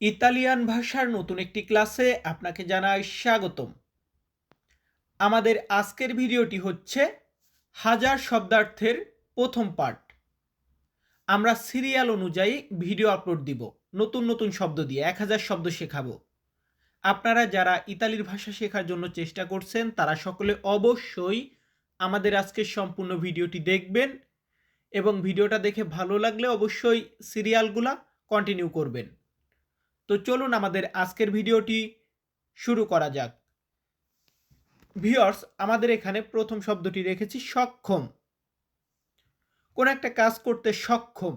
Italian ভাষার নতুন একটি ক্লাসে আপনাকে জানাই স্বাগতম। আমাদের আজকের ভিডিওটি হচ্ছে হাজার শব্দার্থের প্রথম পার্ট আমরা সিরিয়াল অনুযায়ী ভিডিও আপলোড দিব, নতুন নতুন শব্দ দিয়ে এক হাজার শব্দ শেখাবো। আপনারা যারা ইতালির ভাষা শেখার জন্য চেষ্টা করছেন, তারা সকলে অবশ্যই আমাদের আজকের সম্পূর্ণ ভিডিওটি দেখবেন এবং ভিডিওটা দেখে ভালো লাগলে অবশ্যই সিরিয়ালগুলা কন্টিনিউ করবেন। তো চলুন আমাদের আজকের ভিডিওটি শুরু করা যাক। ভিওর্স আমাদের এখানে প্রথম শব্দটি রেখেছি সক্ষম। কোন একটা কাজ করতে সক্ষম,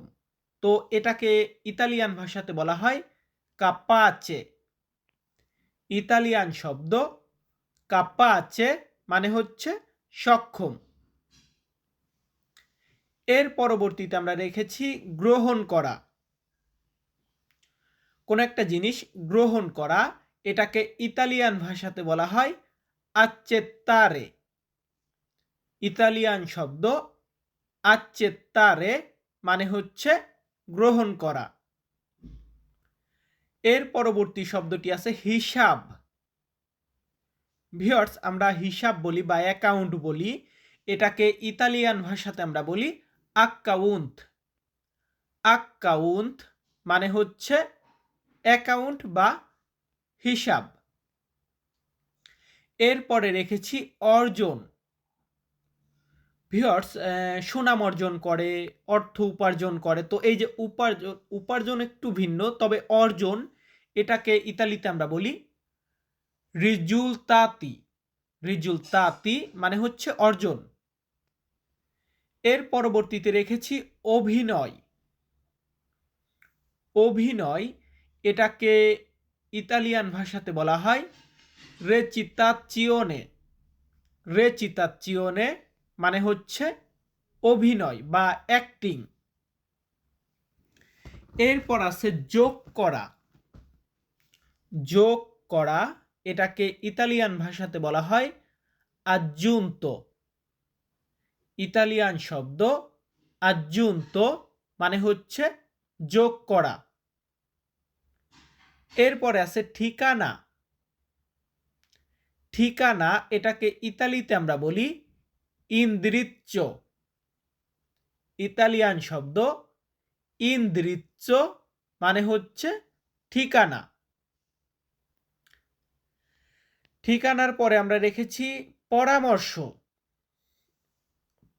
তো এটাকে ইতালিয়ান ভাষাতে বলা হয় কাপ্পা আছে ইতালিয়ান শব্দ কাপ্পা আছে মানে হচ্ছে সক্ষম। এর পরবর্তীতে আমরা রেখেছি গ্রহণ করা। কোন একটা জিনিস গ্রহণ করা, এটাকে ইতালিয়ান ভাষাতে বলা হয় আচ্চেত্তারে ইতালিয়ান শব্দ আচ্চেত্তারে মানে হচ্ছে গ্রহণ করা। এর পরবর্তী শব্দটি আছে হিসাব ভিওর্স আমরা হিসাব বলি বা অ্যাকাউন্ট বলি, এটাকে ইতালিয়ান ভাষাতে আমরা বলি আক্কাউন্ট আক্কাউন্ট মানে হচ্ছে অ্যাকাউন্ট বা হিসাব। এরপরে রেখেছি অর্জন। ভিওর্স সুনাম অর্জন করে, অর্থ উপার্জন করে। তো এই যে উপার্জন উপার্জন একটু ভিন্ন, তবে অর্জন এটাকে ইতালিতে আমরা বলি রিজুল তাতি রিজুল তাতি মানে হচ্ছে অর্জন। এর পরবর্তীতে রেখেছি অভিনয়। অভিনয় এটাকে ইতালিয়ান ভাষাতে বলা হয় রেচিতাচিওনে রেচিতাচিওনে মানে হচ্ছে অভিনয় বা অ্যাক্টিং এরপর আছে যোগ করা। যোগ করা এটাকে ইতালিয়ান ভাষাতে বলা হয় আজ্জুন্ত ইতালিয়ান শব্দ আজ্জুন্ত মানে হচ্ছে যোগ করা। এরপরে আছে ঠিকানা। ঠিকানা এটাকে ইতালিতে আমরা বলি ইন্দ্রিচ্চ ইতালিয়ান শব্দ ইন্দ্রিচ্চ মানে হচ্ছে ঠিকানা। ঠিকানার পরে আমরা রেখেছি পরামর্শ।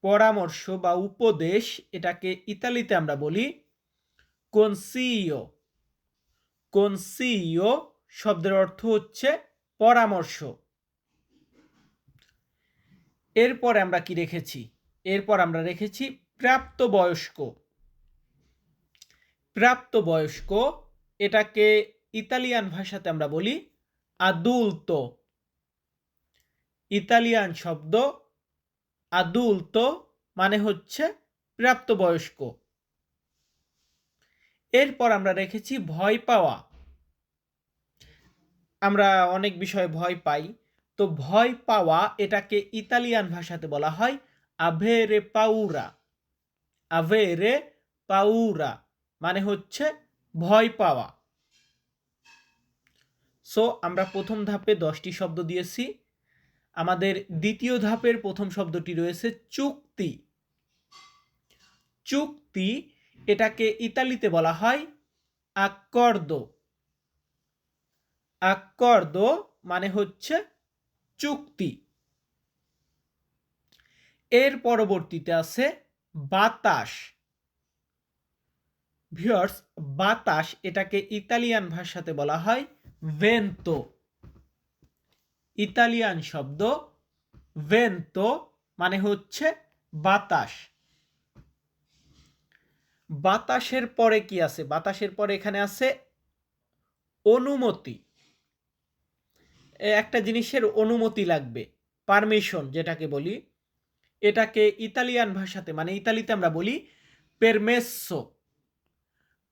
পরামর্শ বা উপদেশ এটাকে ইতালিতে আমরা বলি কনসিও। কনসিও শব্দের অর্থ হচ্ছে পরামর্শ। এরপর আমরা কি রেখেছি? এরপর আমরা রেখেছি প্রাপ্তবয়স্ক। প্রাপ্তবয়স্ক, এটাকে ইতালিয়ান ভাষাতে আমরা বলি আদুলত ইতালিয়ান শব্দ আদুলত মানে হচ্ছে প্রাপ্তবয়স্ক। এরপর আমরা রেখেছি ভয় পাওয়া। আমরা অনেক বিষয়ে ভয় পাই। তো ভয় পাওয়া এটাকে ইতালিয়ান ভাষাতে বলা হয় আভেরে পাউরা আভেরে পাউরা মানে হচ্ছে ভয় পাওয়া। সো আমরা প্রথম ধাপে দশটি শব্দ দিয়েছি। আমাদের দ্বিতীয় ধাপের প্রথম শব্দটি রয়েছে চুক্তি। চুক্তি এটাকে ইতালিতে বলা হয় আক্কর্দ আক্কর্দ মানে হচ্ছে চুক্তি। এর পরবর্তীতে আছে বাতাস। ভিওর্স বাতাস এটাকে ইতালিয়ান ভাষাতে বলা হয় ভেন্তো ইতালিয়ান শব্দ ভেন্তো মানে হচ্ছে বাতাস। বাতাসের পরে কি আছে? বাতাসের পরে এখানে আছে অনুমতি। একটা জিনিসের অনুমতি লাগবে পারমিশন যেটাকে বলি। এটাকে ইতালিয়ান ভাষাতে মানে ইতালিতে আমরা বলি পেরমেসো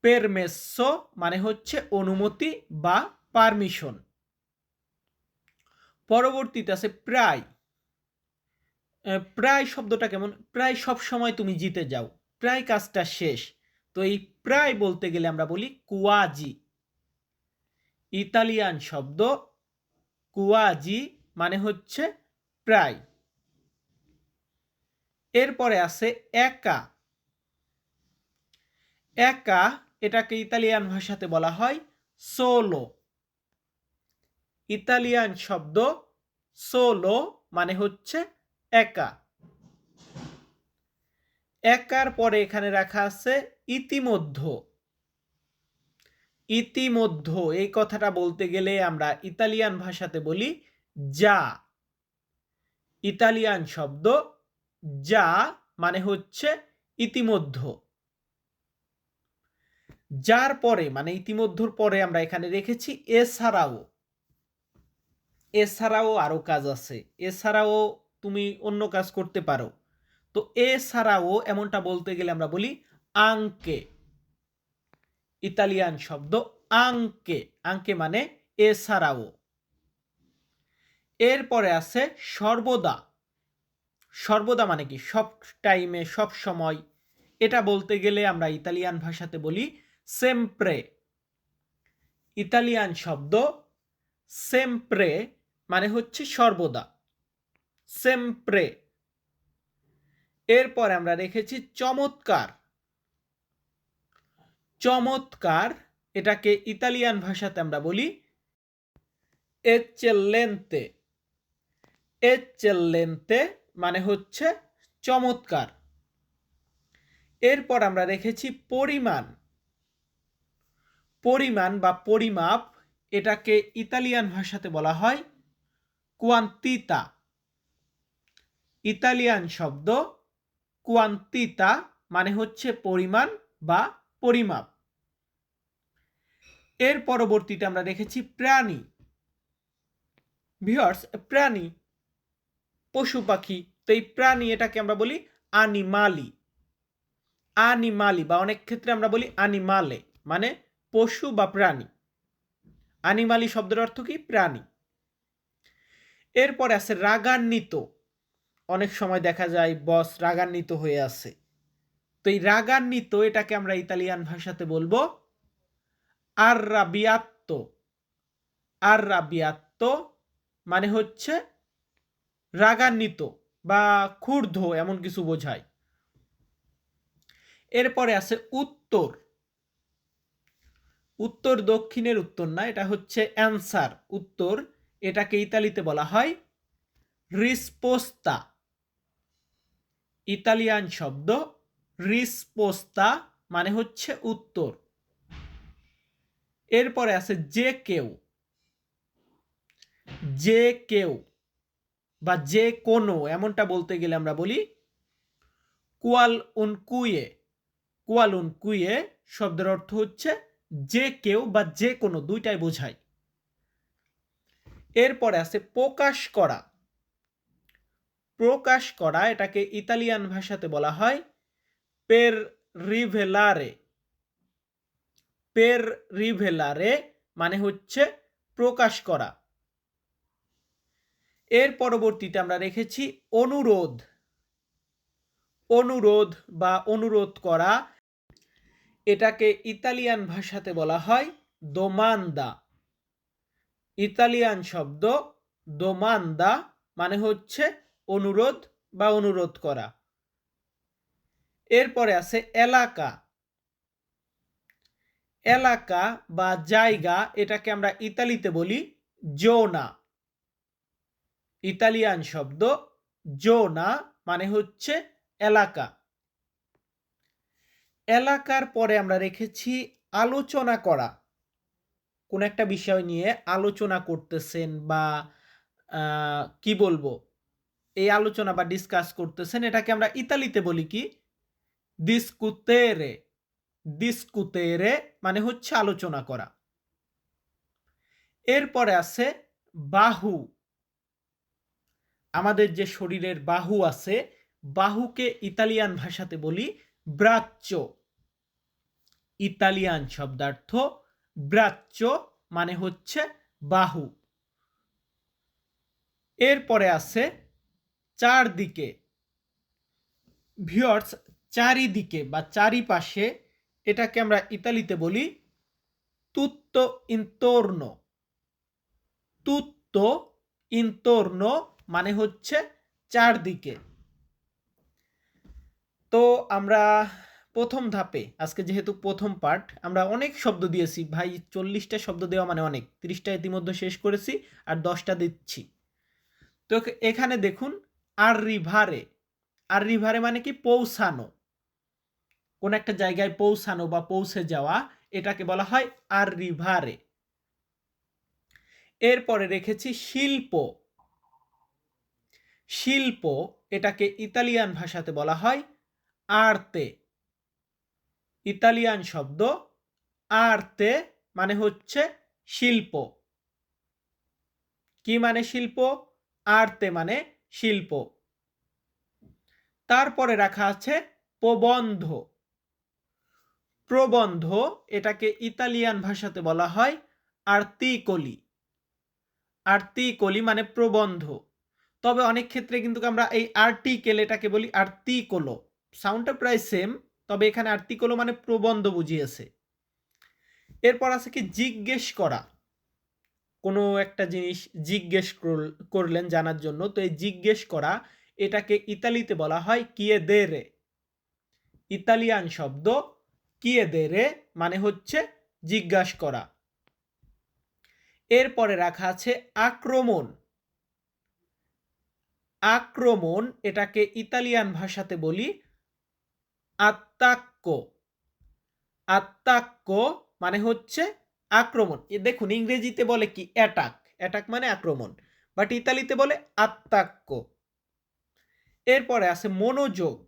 পেরমেসো মানে হচ্ছে অনুমতি বা পারমিশন পরবর্তীতে আছে প্রায়। প্রায় শব্দটা কেমন? প্রায় সব সময় তুমি জিতে যাও। প্রায় কাজটা শেষ। তো এই প্রায় বলতে গেলে আমরা বলি কুয়াজি। ইতালিয়ান শব্দ কুয়াজি মানে হচ্ছে প্রায়। এরপরে আছে একা। একা এটাকে ইতালিয়ান ভাষাতে বলা হয় সোলো। ইতালিয়ান শব্দ সোলো মানে হচ্ছে একা। একার পরে এখানে রাখা আছে ইতিমধ্য। ইতিমধ্য, এই কথাটা বলতে গেলে আমরা ইতালিয়ান ভাষাতে বলি যা। ইতালিয়ান শব্দ যা মানে হচ্ছে ইতিমধ্য। যার পরে মানে ইতিমধ্যর পরে আমরা এখানে রেখেছি এছাড়াও। এছাড়াও আরও কাজ আছে। এছাড়াও তুমি অন্য কাজ করতে পারো। তো এছাড়াও এমনটা বলতে গেলে আমরা বলি আঙ্কে ইতালিয়ান শব্দ আঙ্কে আঙ্কে মানে এছাড়াও এরপরে আছে সর্বদা। সর্বদা মানে কি? সব টাইমে সব সময়। এটা বলতে গেলে আমরা ইতালিয়ান ভাষাতে বলি সেমপ্রে ইতালিয়ান শব্দ সেমপ্রে মানে হচ্ছে সর্বদা। সেমপ্রে এরপর আমরা রেখেছি চমৎকার। চমৎকার, এটাকে ইতালিয়ান ভাষাতে আমরা বলি এচেল্লেন্তে এচেল্লেন্তে মানে হচ্ছে চমৎকার। এরপর আমরা রেখেছি পরিমাণ। পরিমাণ বা পরিমাপ, এটাকে ইতালিয়ান ভাষাতে বলা হয় কোয়ান্তিতা ইতালিয়ান শব্দ কোয়ান্তিতা মানে হচ্ছে পরিমাণ বা পরিমাপ। এর পরবর্তীতে আমরা দেখেছি প্রাণী। ভিওর্স প্রাণী, পশু পাখি, তো এই প্রাণী এটাকে আমরা বলি আনিমালি আনিমালি বা অনেক ক্ষেত্রে আমরা বলি আনিমালে মানে পশু বা প্রাণী। আনিমালি শব্দের অর্থ কি? প্রাণী। এরপরে আছে রাগান্বিত। অনেক সময় দেখা যায় বস রাগান্বিত হয়ে আছে। তো এই রাগান্বিত, এটাকে আমরা ইতালিয়ান ভাষাতে বলব আর রাবিয়াত্ত আর রাবিয়াত্ত মানে হচ্ছে রাগান্বিত বা ক্ষুর্ধ এমন কিছু বোঝায়। এরপরে আছে উত্তর। উত্তর দক্ষিণের উত্তর না, এটা হচ্ছে অ্যান্সার উত্তর, এটাকে ইতালিতে বলা হয় রিসপোস্তা। ইতালিয়ান শব্দ, রিসপোস্তা মানে হচ্ছে উত্তর। এরপরে আছে যে কেউ। যে কেউ বা যে কোনো, এমনটা বলতে গেলে আমরা বলি কুয়াল উন কুয়ে। কুয়াল উন কুয়ে শব্দের অর্থ হচ্ছে যে কেউ বা যে কোনো, দুইটাই বোঝায়। এরপরে আছে প্রকাশ করা। প্রকাশ করা, এটাকে ইতালিয়ান ভাষাতে বলা হয় পের রিভেলারে পের রিভেলারে মানে হচ্ছে প্রকাশ করা। এর পরবর্তীতে আমরা রেখেছি অনুরোধ। অনুরোধ বা অনুরোধ করা, এটাকে ইতালিয়ান ভাষাতে বলা হয় দোমান্দা ইতালিয়ান শব্দ দোমান্দা মানে হচ্ছে অনুরোধ বা অনুরোধ করা। এরপরে আছে এলাকা। এলাকা বা জায়গা এটাকে আমরা ইতালিতে বলি জোনা। ইতালিয়ান শব্দ জোনা মানে হচ্ছে এলাকা। এলাকার পরে আমরা রেখেছি আলোচনা করা। কোন একটা বিষয় নিয়ে আলোচনা করতেছেন বা কি বলব? এই আলোচনা বা ডিসকাস করতেছেন, এটাকে আমরা ইতালিতে বলি কি? দিসকুতেরে দিসকুতেরে মানে হচ্ছে আলোচনা করা। এরপরে আছে বাহু। আমাদের যে শরীরের বাহু আছে, বাহুকে ইতালিয়ান ভাষাতে বলি ব্রাচ্য ইতালিয়ান শব্দার্থ ব্রাচ্য মানে হচ্ছে বাহু। এরপরে আছে চারদিকে। ভিওর্স চারিদিকে বা চারিপাশে এটাকে আমরা ইতালিতে বলি তুত্ত ইন্তর্ন তুত্তো ইন্তর্ন মানে হচ্ছে চারদিকে। তো আমরা প্রথম ধাপে, আজকে যেহেতু প্রথম পার্ট, আমরা অনেক শব্দ দিয়েছি। ভাই, চল্লিশটা শব্দ দেওয়া মানে অনেক। তিরিশটা ইতিমধ্যে শেষ করেছি আর দশটা দিচ্ছি। তো এখানে দেখুন আর রিভারে আর রিভারে মানে কি? পৌঁছানো। কোন একটা জায়গায় পৌঁছানো বা পৌঁছে যাওয়া, এটাকে বলা হয় আর রিভারে এরপরে রেখেছি শিল্প। শিল্প এটাকে ইতালিয়ান ভাষাতে বলা হয় আর্তে ইতালিয়ান শব্দ আর্তে মানে হচ্ছে শিল্প। কি মানে শিল্প? আর্তে মানে শিল্প। তারপরে রাখা আছে প্রবন্ধ। প্রবন্ধ এটাকে ইতালিয়ান ভাষাতে বলা হয় আর্তিকলি। আর্তিকলি মানে প্রবন্ধ। তবে অনেক ক্ষেত্রে কিন্তু আমরা এই আর্টিকেল এটাকে বলি আর্তিকলো। সাউন্ডটা প্রায় সেম তবে এখানে আর্টিকলো মানে প্রবন্ধ বুঝিয়েছে। এরপর আছে কি জিজ্ঞেস করা। কোনো একটা জিনিস জিজ্ঞেস করলেন জানার জন্য। তো এই জিজ্ঞেস করা, এটাকে ইতালিতে বলা হয় কিয়ে দে রে ইতালিয়ান শব্দ কিয়ে দে রে মানে হচ্ছে জিজ্ঞাস করা। এরপরে রাখা আছে আক্রমণ আক্রমণ এটাকে ইতালিয়ান ভাষাতে বলি আত্মাক্য আত্মাক্য মানে হচ্ছে আক্রমণ। দেখুন, ইংরেজিতে বলে কি? অ্যাটাক অ্যাটাক মানে আক্রমণ। বাট ইতালিতে বলে আত্মাক্য এরপরে আছে মনোযোগ।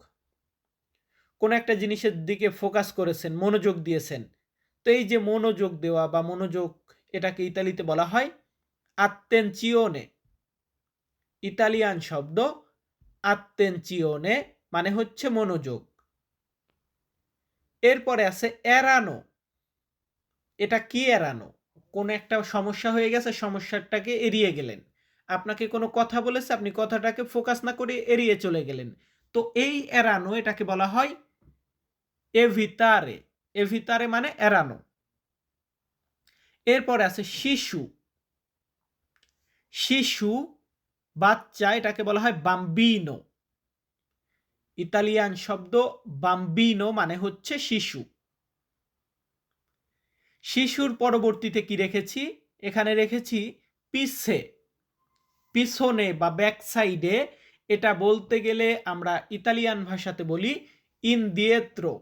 কোন একটা জিনিসের দিকে ফোকাস করেছেন, মনোযোগ দিয়েছেন, তো এই যে মনোযোগ দেওয়া বা মনোযোগ এটাকে ইতালিতে বলা হয় আত্মেনচিওনে ইতালিয়ান শব্দ আত্মেনচিওনে মানে হচ্ছে মনোযোগ। এরপরে আছে এড়ানো এটা কি এড়ানো? কোন একটা সমস্যা হয়ে গেছে, সমস্যাটাকে এড়িয়ে গেলেন। আপনাকে কোনো কথা বলেছে, আপনি কথাটাকে ফোকাস না করে এড়িয়ে চলে গেলেন। তো এই এড়ানো, এটাকে বলা হয় এভিতারে। এভিতারে মানে এড়ানো। এরপর আছে শিশু। শিশু, বাচ্চা, এটাকে বলা হয় বাম্বিনো। ইতালিয়ান শব্দ বাম্বিনো মানে হচ্ছে শিশু। শিশুর পরবর্তীতে কি রেখেছি? এখানে রেখেছি পিছে পিছনে বা ব্যাক সাইডে এটা বলতে গেলে আমরা ইতালিয়ান ভাষাতে বলি ইন দিয়েত্রো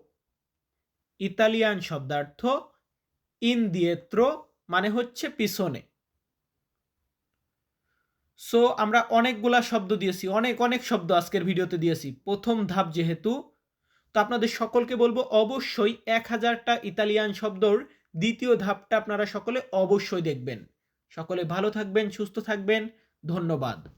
ইতালিয়ান শব্দার্থ ইন দিয়েত্রো মানে হচ্ছে পিছনে। সো আমরা অনেকগুলা শব্দ দিয়েছি, অনেক অনেক শব্দ আজকের ভিডিওতে দিয়েছি। প্রথম ধাপ যেহেতু, তো আপনাদের সকলকে বলব, অবশ্যই এক হাজারটা ইতালিয়ান শব্দর দ্বিতীয় ধাপটা আপনারা সকলে অবশ্যই দেখবেন। সকলে ভালো থাকবেন সুস্থ থাকবেন। ধন্যবাদ।